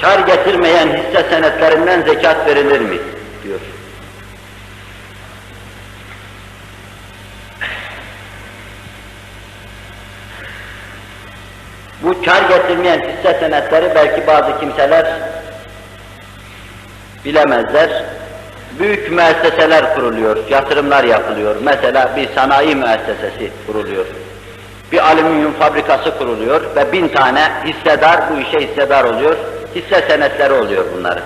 Kar getirmeyen hisse senetlerinden zekat verilir mi? diyor. Bu kar getirmeyen hisse senetleri belki bazı kimseler bilemezler. Büyük müesseseler kuruluyor, yatırımlar yapılıyor. Mesela bir sanayi müessesesi kuruluyor. Bir alüminyum fabrikası kuruluyor ve bin tane hissedar bu işe hissedar oluyor. Hisse senetleri oluyor bunların.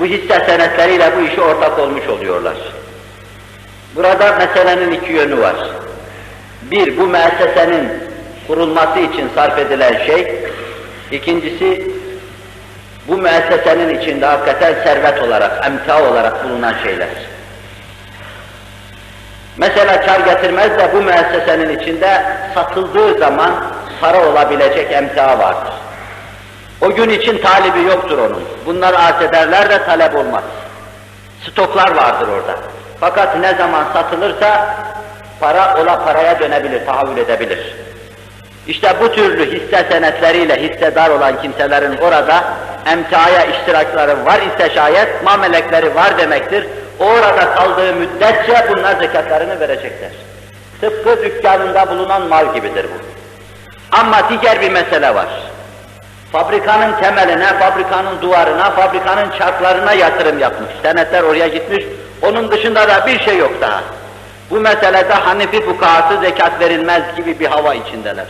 Bu hisse senetleriyle bu işe ortak olmuş oluyorlar. Burada meselenin iki yönü var. Bir, bu müessesenin kurulması için sarf edilen şey. İkincisi, bu müessesenin içinde hakikaten servet olarak, emtia olarak bulunan şeyler. Mesela kar getirmez de bu müessesenin içinde satıldığı zaman para olabilecek emtia vardır. O gün için talibi yoktur onun. Bunları arz ederler de talep olmaz. Stoklar vardır orada. Fakat ne zaman satılırsa para ola paraya dönebilir, tahammül edebilir. İşte bu türlü hisse senetleriyle hissedar olan kimselerin orada emtiaya iştirakları var ise şayet mamelekleri var demektir. Orada kaldığı müddetçe bunlar zekatlarını verecekler. Tıpkı dükkanında bulunan mal gibidir bu. Ama diğer bir mesele var. Fabrikanın temeline, fabrikanın duvarına, fabrikanın çarklarına yatırım yapmış. Senetler oraya gitmiş. Onun dışında da bir şey yok daha. Bu meselede Hanefi fukahası zekat verilmez gibi bir hava içindeler.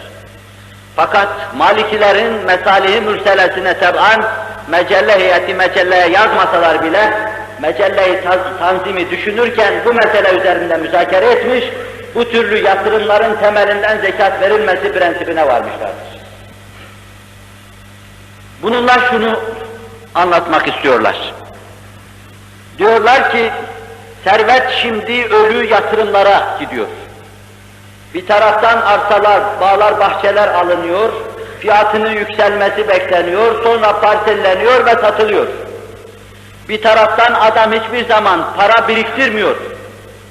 Fakat Malikilerin mesalihi mürselesine teb'an mecelle heyeti mecelleye yazmasalar bile mecelleyi tanzimi düşünürken bu mesele üzerinde müzakere etmiş, bu türlü yatırımların temelinden zekat verilmesi prensibine varmışlardır. Bununla şunu anlatmak istiyorlar. Diyorlar ki, servet şimdi ölü yatırımlara gidiyor. Bir taraftan arsalar, bağlar, bahçeler alınıyor, fiyatının yükselmesi bekleniyor, sonra parselleniyor ve satılıyor. Bir taraftan adam hiçbir zaman para biriktirmiyor.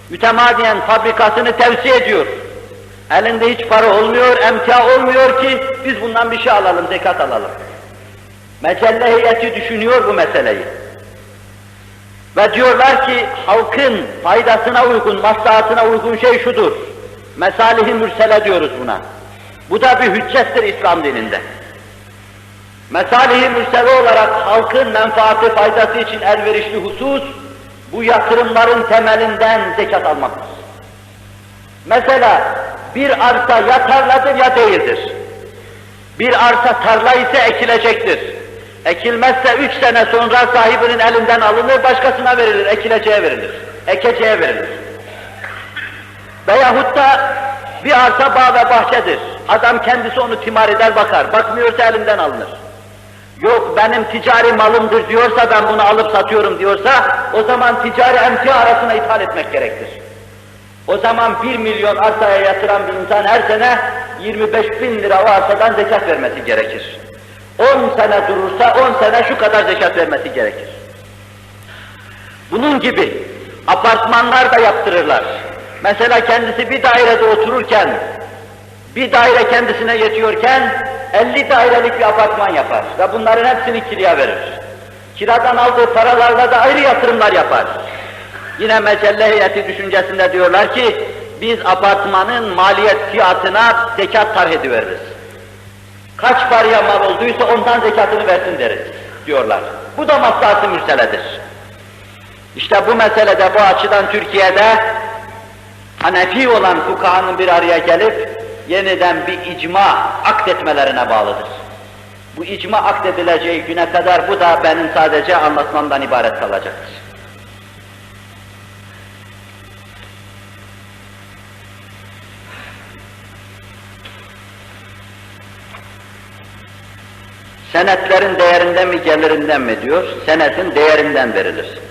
Mütemadiyen fabrikasını tevsiye ediyor. Elinde hiç para olmuyor, emtia olmuyor ki biz bundan bir şey alalım, zekat alalım. Mecelle heyeti düşünüyor bu meseleyi. Ve diyorlar ki halkın faydasına uygun, maslahatına uygun şey şudur. Mesalihi mürsele diyoruz buna. Bu da bir hüccettir İslam dininde. Mesalihi mürsele olarak halkın menfaati faydası için elverişli husus, bu yatırımların temelinden zekat almaktır. Mesela bir arsa ya tarladır ya değildir. Bir arsa tarla ise ekilecektir. Ekilmezse üç sene sonra sahibinin elinden alınır, başkasına verilir, ekileceğe verilir, ekeceğe verilir. Veyahut da bir arsa bağ ve bahçedir. Adam kendisi onu timar eder bakar, bakmıyorsa elinden alınır. Yok benim ticari malımdır diyorsa ben bunu alıp satıyorum diyorsa o zaman ticari emtia arasına ithal etmek gerektir. O zaman bir milyon arsaya yatıran bir insan her sene 25 bin lira o arsadan zekat vermesi gerekir. 10 sene durursa 10 sene şu kadar zekat vermesi gerekir. Bunun gibi apartmanlar da yaptırırlar. Mesela kendisi bir dairede otururken, bir daire kendisine yetiyorken 50 dairelik bir apartman yapar ve bunların hepsini kiraya verir. Kiradan aldığı paralarla da ayrı yatırımlar yapar. Yine mecelle heyeti düşüncesinde diyorlar ki, biz apartmanın maliyet fiyatına zekat tarh ediveririz. Kaç paraya mal olduysa ondan zekatını versin deriz diyorlar. Bu da maslahat-ı mürseledir. İşte bu meselede bu açıdan Türkiye'de Hanefi olan fukahanın bir araya gelip yeniden bir icma akdetmelerine bağlıdır. Bu icma akdedileceği güne kadar bu da benim sadece anlatmamdan ibaret kalacaktır. Senetlerin değerinden mi gelirinden mi diyor, senetin değerinden verilir.